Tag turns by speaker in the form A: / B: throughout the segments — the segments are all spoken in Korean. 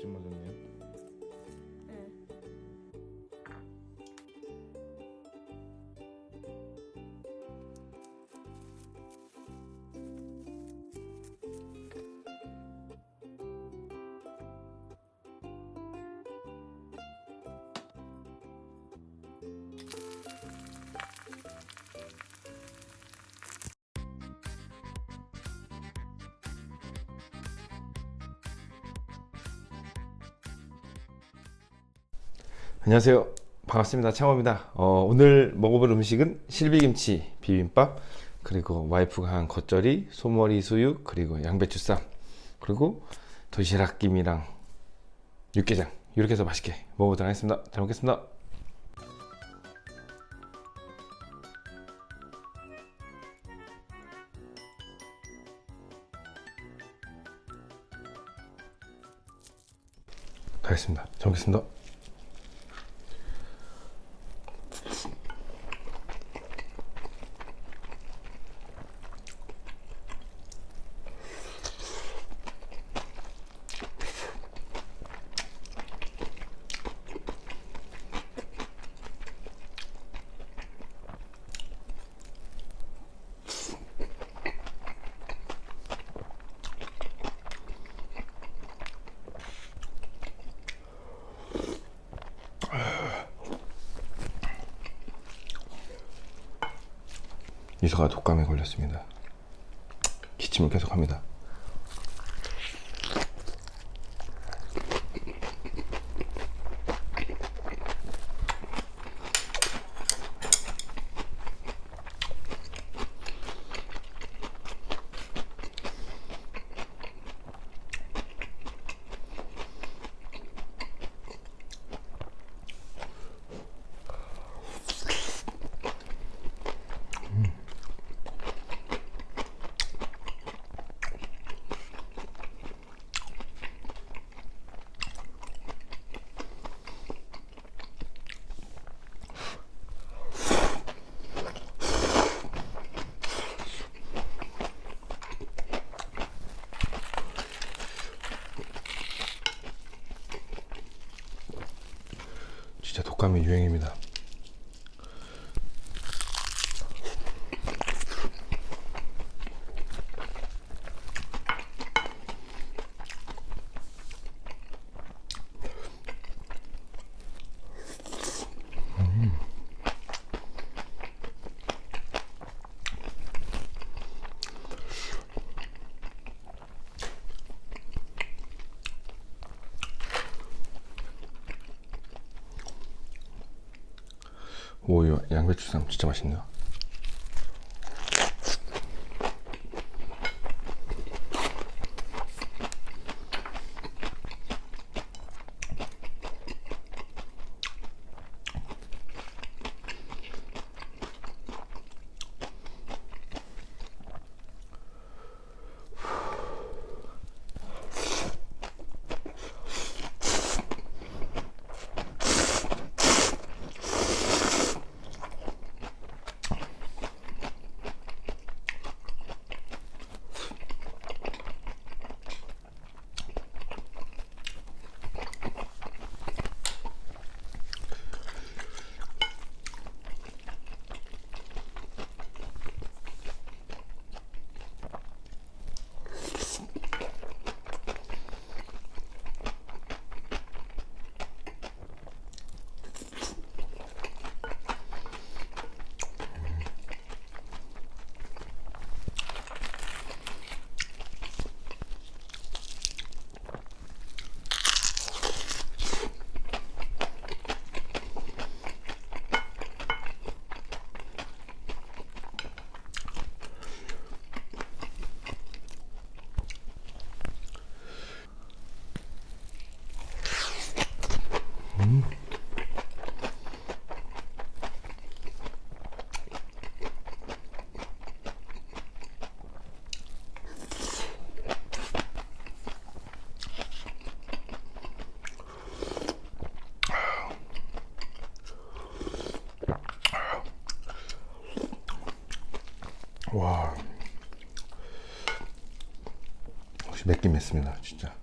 A: ちまで
B: ね。
A: 안녕하세요. 반갑습니다. 창호입니다. 어, 오늘 먹어볼 음식은 실비김치 비빔밥 그리고 와이프가 한 겉절이, 소머리 수육 그리고 양배추쌈 그리고 도시락김이랑 육개장 이렇게 해서 맛있게 먹어보도록 하겠습니다. 잘 먹겠습니다. 가겠습니다. 잘 먹겠습니다. 이서가 독감에 걸렸습니다. 기침을 계속합니다. 진짜 독감이 유행입니다. 오, 이 양배추쌈 진짜 맛있네요. 와. 맵긴 맵습니다, 진짜.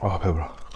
A: 아 배불러.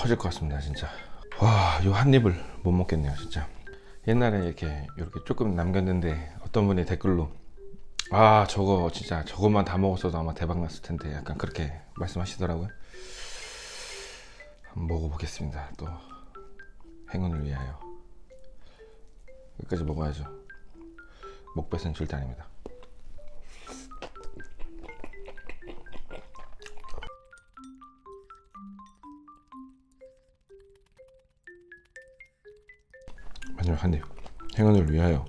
A: 터질 것 같습니다 진짜. 와 요 한 입을 못 먹겠네요 진짜. 옛날에 이렇게 이렇게 조금 남겼는데 어떤 분이 댓글로 아 저거 진짜 저것만 다 먹었어도 아마 대박 났을 텐데 약간 그렇게 말씀하시더라고요. 한번 먹어보겠습니다 또. 행운을 위하여. 끝까지 먹어야죠. 목뱃은 절대 아닙니다 한입 행운을 위하여.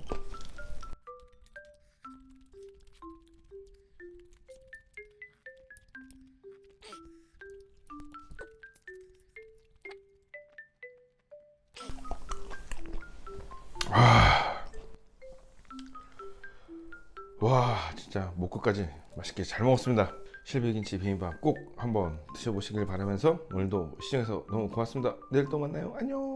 A: 와 진짜 목 끝까지 맛있게 잘 먹었습니다. 실비김치 비빔밥 꼭 한번 드셔보시길 바라면서 오늘도 시청해서 너무 고맙습니다. 내일 또 만나요. 안녕